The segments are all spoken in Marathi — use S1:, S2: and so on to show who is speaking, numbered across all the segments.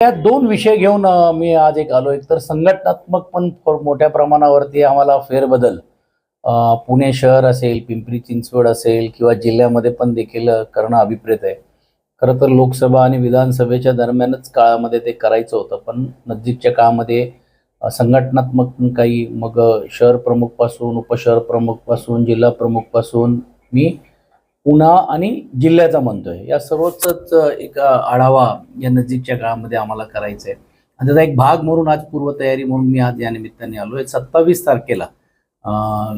S1: या दोन विषय घेऊन मी आज एक आलो एक तर संघटनात्मक पण मोठ्या प्रमाणावरती आम्हाला फेरबदल पुणे शहर असेल पिंपरी चिंचवड असेल किंवा जिल्ह्यामध्ये पण देखील करणं अभिप्रेत आहे. खरं तर लोकसभा आणि विधानसभेच्या दरम्यानच काळामध्ये ते करायचं होतं पण नजीकच्या काळामध्ये संघटनात्मक पण काही मग शहर प्रमुखपासून उपशहर प्रमुखपासून जिल्हा प्रमुखपासून मी पुणा आणि जिल्ह्याचा म्हणतोय. या सर्वच एक आढावा या नजीकच्या काळामध्ये आम्हाला करायचा आहे आणि त्याचा एक भाग म्हणून आज पूर्वतयारी म्हणून मी आज या निमित्ताने आलो आहे सत्तावीस तारखेला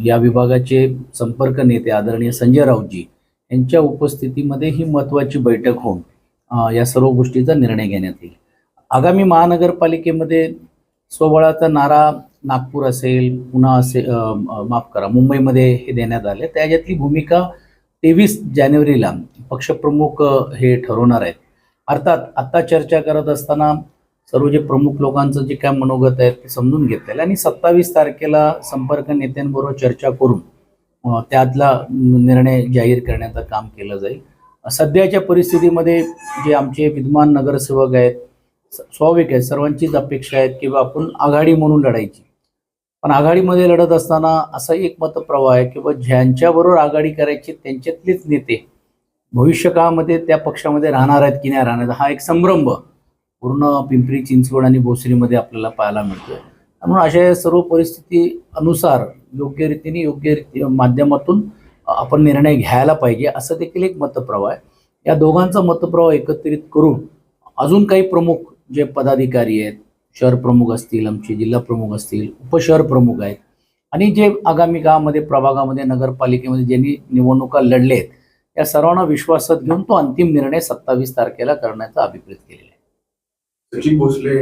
S1: या विभागाचे संपर्क नेते आदरणीय संजय राऊतजी यांच्या उपस्थितीमध्ये ही महत्त्वाची बैठक होऊन या सर्व गोष्टीचा निर्णय घेण्यात येईल. आगामी महानगरपालिकेमध्ये स्वबळाचा नारा नागपूर असेल पुन्हा असेल माफ करा मुंबईमध्ये हे देण्यात आले. त्याच्यातली भूमिका तेवीस जानेवारीला पक्षप्रमुख हे ठरवणार आहेत. अर्थात आत्ता चर्चा करत असताना सर्व जे प्रमुख लोकांचं जे काय मनोगत आहे ते समजून घेतलेलं आणि सत्तावीस तारखेला संपर्क नेत्यांबरोबर चर्चा करून त्यातला निर्णय जाहीर करण्याचं काम केलं जाईल. सध्याच्या परिस्थितीमध्ये जे आमचे विद्यमान नगरसेवक आहेत स्वाभाविक आहे सर्वांचीच अपेक्षा आहेत किंवा आपण आघाडी म्हणून लढायची. पण आघाडीमध्ये लढत असताना असा एक मतप्रवाह आहे की ज्यांच्याबरोबर आघाडी करायची त्यांच्यातलेच नेते भविष्य काळामध्ये त्या पक्षामध्ये राहणार आहेत की नाही राहणार हा एक संभ्रम पूर्ण पिंपरी चिंचवड आणि भोसरीमध्ये आपल्याला पाहायला मिळतोय. त्यामुळे अशा सर्व परिस्थिती अनुसार योग्य रीतीने योग्य रीती माध्यमातून आपण निर्णय घ्यायला पाहिजे असं देखील एक मतप्रवाह आहे. या दोघांचा मतप्रवाह एकत्रित करून अजून काही प्रमुख जे पदाधिकारी आहेत शहर प्रमुख असतील आमचे जिल्हा प्रमुख असतील उपशहर प्रमुख आहेत. आणि जे आगामी काळामध्ये प्रभागामध्ये नगरपालिकेमध्ये ज्यांनी निवडणुका लढले आहेत या सर्वांना विश्वासात घेऊन तो अंतिम निर्णय सत्तावीस तारखेला करण्याचा अभिप्रेत केलेला आहे.
S2: सचिन भोसले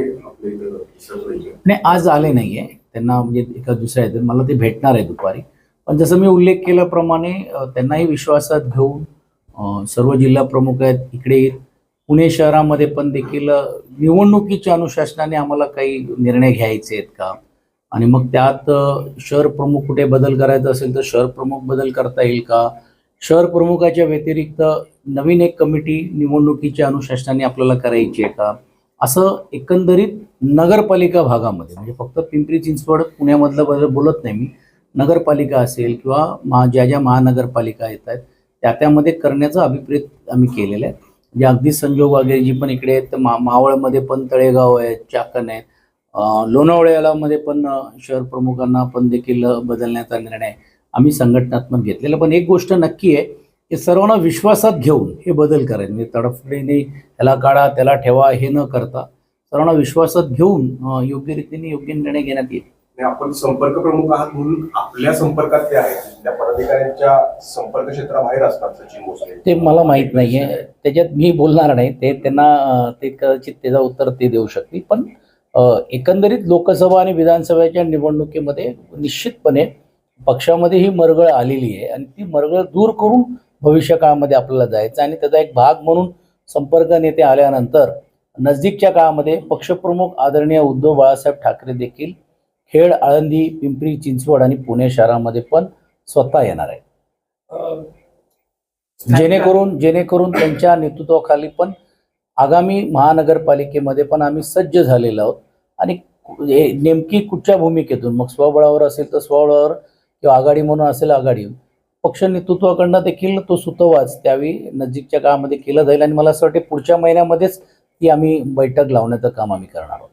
S1: नाही आज आले नाहीये. त्यांना म्हणजे एका दुसऱ्या आहेत. मला ते भेटणार आहे दुपारी. पण जसं मी उल्लेख केल्याप्रमाणे त्यांनाही विश्वासात घेऊन सर्व जिल्हा प्रमुख आहेत इकडे पुणे शहरामध्ये पण देखील निवडणुकीच्या अनुशासनाने आम्हाला काही निर्णय घ्यायचे आहेत का? आणि मग त्यात शहर प्रमुख कुठे बदल करायचा असेल तर शहर प्रमुख बदल करता येईल का? शहर प्रमुखाच्या व्यतिरिक्त नवीन एक कमिटी निवडणुकीच्या अनुशासनाने आपल्याला करायची आहे का? असं एकंदरीत नगरपालिका भागामध्ये म्हणजे फक्त पिंपरी चिंचवड पुण्यामधलं बदल बोलत नाही मी नगरपालिका असेल किंवा महा ज्या ज्या महानगरपालिका येत आहेत त्या त्यामध्ये करण्याचा अभिप्रेत आम्ही केलेला आहे. म्हणजे अगदी संजोग वगैरे जी पण इकडे आहेत तर मा मावळमध्ये पण तळेगाव आहेत चाकण आहेत. लोणावळ्यालामध्ये पण शहर प्रमुखांना पण देखील बदलण्याचा निर्णय आम्ही संघटनात्मक घेतलेला. पण एक गोष्ट नक्की आहे की सर्वांना विश्वासात घेऊन हे बदल करायचे. म्हणजे तडफडीने त्याला काढा त्याला ठेवा हे न करता सर्वांना विश्वासात घेऊन योग्य रीतीने योग्य निर्णय घेण्यात येईल.
S2: आणि आपण संपर्क प्रमुख आहात म्हणून आपल्या संपर्कात ते आहेत. त्या पदाधिकाऱ्यांच्या संपर्क क्षेत्राबाहेर असतात सचिन भोसले.
S1: ते मला माहीत नाहीये. त्याच्यात मी बोलणार नाही. ते त्यांना ते कदाचित त्याचं उत्तर ते देऊ शकतील. पण एकंदरीत लोकसभा आणि विधानसभेच्या निवडणुकीमध्ये निश्चितपणे पक्षामध्ये ही मरगळ आलेली आहे. आणि ती मरगळ दूर करून भविष्य काळामध्ये आपल्याला जायचं आणि त्याचा एक भाग म्हणून संपर्क नेते आल्यानंतर नजदीकच्या काळामध्ये पक्षप्रमुख आदरणीय उद्धव बाळासाहेब ठाकरे देखील खेड आळंदी पिंपरी चिंचवड आणि पुणे शहरामध्ये पण स्वतः येणार आहे जेणेकरून जेणेकरून त्यांच्या नेतृत्वाखाली पण आगामी महानगरपालिकेमध्ये पण आम्ही सज्ज झालेलो आहोत. आणि हे नेमकी कुठच्या भूमिकेतून? मग स्वबळावर असेल तर स्वबळावर किंवा आघाडी म्हणून असेल आघाडी. पक्ष नेतृत्वाकडनं देखील तो सुतोवाच त्यावेळी नजीकच्या काळामध्ये केलं जाईल आणि मला असं वाटते पुढच्या महिन्यामध्येच ती आम्ही बैठक लावण्याचं काम आम्ही करणार आहोत.